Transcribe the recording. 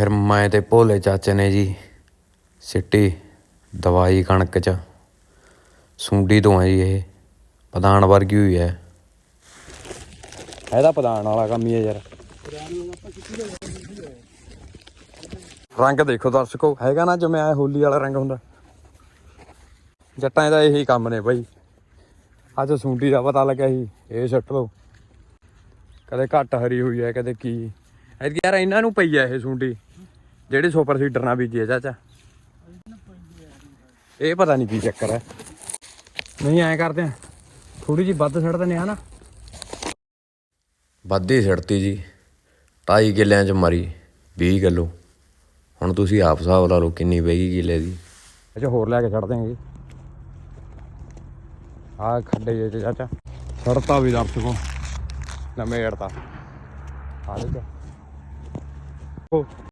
ਫਿਰ ਮੈਂ ਤੇ ਭੋਲੇ ਚਾਚੇ ਨੇ ਜੀ ਸਿੱਟੀ ਦਵਾਈ ਕਣਕ ਚ। ਸੁੰਡੀ ਤੋਂ ਹੈ ਜੀ ਇਹ। ਪਦਾਨ ਵਰਗੀ ਹੋਈ ਹੈ। ਇਹਦਾ ਪਦਾਨ ਵਾਲਾ ਕੰਮ ਹੀ ਹੈ ਯਾਰ। ਰੰਗ ਦੇਖੋ ਦਰਸ਼ਕੋ, ਹੈਗਾ ਨਾ ਜਿਵੇਂ ਐ ਹੋਲੀ ਵਾਲਾ ਰੰਗ ਹੁੰਦਾ। ਜੱਟਾਂ ਦਾ ਇਹੀ ਕੰਮ ਨੇ ਬਾਈ। ਅੱਜ ਸੁੰਡੀ ਦਾ ਪਤਾ ਲੱਗਿਆ ਸੀ, ਇਹ ਛੱਟ ਲਓ। ਕਦੇ ਘੱਟ ਹਰੀ ਹੋਈ ਹੈ, ਕਦੇ ਕੀ। ਐਤਕੀ ਯਾਰ ਇਹਨਾਂ ਨੂੰ ਪਈ ਹੈ ਇਹ ਸੁੰਡੀ। ਜਿਹੜੀ ਸੁਪਰ ਸੀਡਰ ਨਾਲ ਬੀਜੀ ਹੈ ਚਾਚਾ ਇਹ ਪਤਾ ਨਹੀਂ ਕੀ ਚੱਕਰ ਹੈ ਨਹੀਂ ਐਂ ਕਰਦੇ ਆ। ਥੋੜੀ ਜੀ ਵੱਧ ਛੱਡ ਦਿੰਦੇ ਆ ਨਾ। ਵੱਧ ਛੱਡਤੀ ਜੀ। 2.5 ਕਿੱਲਿਆਂ ਚ ਮਰੀ 20 ਕਿਲੋ। ਹੁਣ ਤੁਸੀਂ ਆਪ ਹਿਸਾਬ ਲਾ ਲਓ ਕਿੰਨੀ ਪੈਗੀ ਕਿੱਲੇ ਦੀ। ਅੱਛਾ ਹੋਰ ਲੈ ਕੇ ਛੱਡ ਦਿਆਂਗੇ। ਆ ਖੱਡੇ ਜੇ ਚ ਚਾਚਾ। ਛੜਤਾ ਵੀ ਦਰਸ਼ਕੋ ਨਵੇਂ ਏੜਤਾ ਆ ਦੇਖੋ। ਉਹ